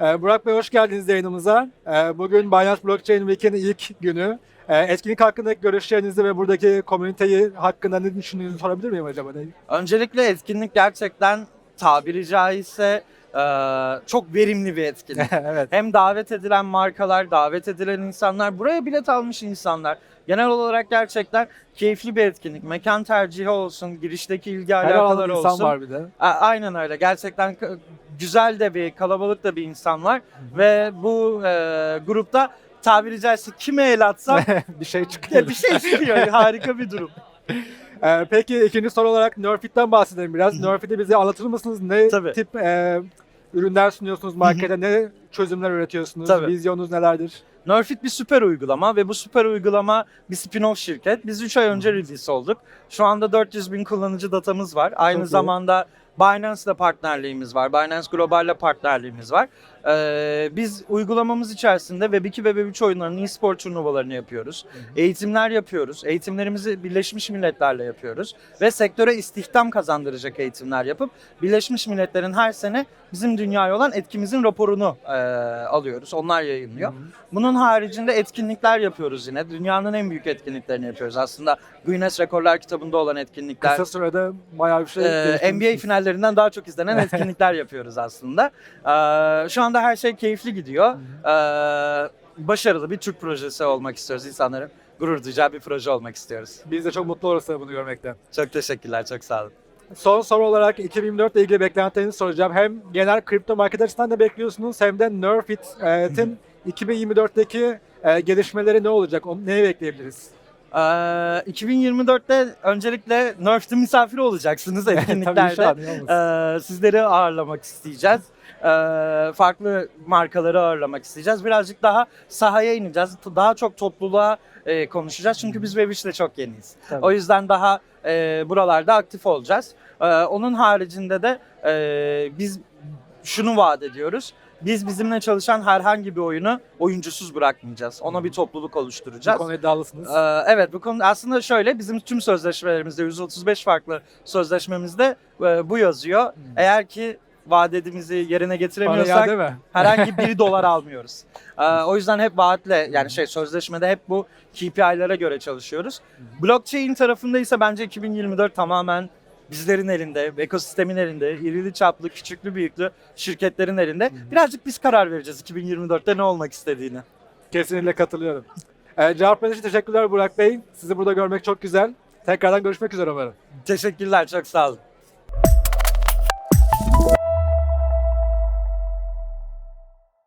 Ee, Burak Bey hoş geldiniz yayınımıza. Ee, Bugün Binance Blockchain Week'in ilk günü. Ee, Etkinlik hakkındaki görüşlerinizi ve buradaki komüniteyi hakkında ne düşündüğünüzü sorabilir miyim acaba? Öncelikle etkinlik gerçekten tabiri caizse e, çok verimli bir etkinlik. evet. Hem davet edilen markalar, davet edilen insanlar, buraya bilet almış insanlar. Genel olarak gerçekten keyifli bir etkinlik. Mekan tercihi olsun, girişteki ilgi Her alakaları insan olsun. var bir de. Aynen öyle. Gerçekten güzel de bir, kalabalık da bir insan var. Ve bu e, grupta tabiri caizse kime el atsam bir şey çıkıyor. bir şey çıkıyor. Harika bir durum. Ee, Peki ikinci soru olarak Nerfit'ten bahsedelim biraz. Nerfit'i bize anlatır mısınız? Ne Tabii. tip e, ürünler sunuyorsunuz markete? ne çözümler üretiyorsunuz? Tabii. Vizyonunuz nelerdir? Nerfit bir süper uygulama ve bu süper uygulama bir spin-off şirket. Biz 3 ay önce release olduk. Şu anda 400 bin kullanıcı datamız var. Aynı Çok zamanda Binance'la partnerliğimiz var. Binance Global'le partnerliğimiz var. Ee, biz uygulamamız içerisinde Web2 ve Web3 oyunlarının e-spor turnuvalarını yapıyoruz. Eğitimler yapıyoruz. Eğitimlerimizi Birleşmiş Milletler'le yapıyoruz. Ve sektöre istihdam kazandıracak eğitimler yapıp Birleşmiş Milletler'in her sene bizim dünyaya olan etkimizin raporunu e, alıyoruz. Onlar yayınlıyor. Bunun haricinde etkinlikler yapıyoruz yine. Dünyanın en büyük etkinliklerini yapıyoruz. Aslında Guinness Rekorlar kitabında olan etkinlikler. Kısa sürede bayağı bir şey geliştirmişsiniz. NBA finallerinden daha çok izlenen etkinlikler yapıyoruz aslında. Ee, şu anda her şey keyifli gidiyor. Ee, başarılı bir Türk projesi olmak istiyoruz. İnsanların gurur duyacağı bir proje olmak istiyoruz. Biz de çok mutlu oluruz bunu görmekten. Çok teşekkürler, çok sağ olun. Son soru olarak 2024 ile ilgili beklentilerinizi soracağım. Hem genel kripto market açısından ne bekliyorsunuz hem de Nerfit'in 2024'teki e, gelişmeleri ne olacak? Onu, neye bekleyebiliriz? Ee, 2024'te öncelikle Nerf'te misafir olacaksınız etkinliklerde. Ee, sizleri ağırlamak isteyeceğiz. Ee, farklı markaları ağırlamak isteyeceğiz. Birazcık daha sahaya ineceğiz. Daha çok topluluğa e, konuşacağız. Çünkü biz Web3'te çok yeniyiz. Tabii. O yüzden daha e, buralarda aktif olacağız. Ee, onun haricinde de e, biz şunu vaat ediyoruz. Biz bizimle çalışan herhangi bir oyunu oyuncusuz bırakmayacağız. Ona bir topluluk Bu oluşturacağız. konuda iddialısınız. Ee, evet bu konu aslında şöyle bizim tüm sözleşmelerimizde 135 farklı sözleşmemizde e, bu yazıyor. Eğer ki vaadimizi yerine getiremiyorsak mi? herhangi bir dolar almıyoruz. Ee, o yüzden hep vaatle yani şey sözleşmede hep bu KPI'lara göre çalışıyoruz. Blockchain tarafında ise bence 2024 tamamen bizlerin elinde, ekosistemin elinde, irili çaplı, küçüklü büyüklü şirketlerin elinde. Birazcık biz karar vereceğiz 2024'te ne olmak istediğini. Kesinlikle katılıyorum. E, cevap verdiğiniz için teşekkürler Burak Bey. Sizi burada görmek çok güzel. Tekrardan görüşmek üzere umarım. Teşekkürler, çok sağ olun.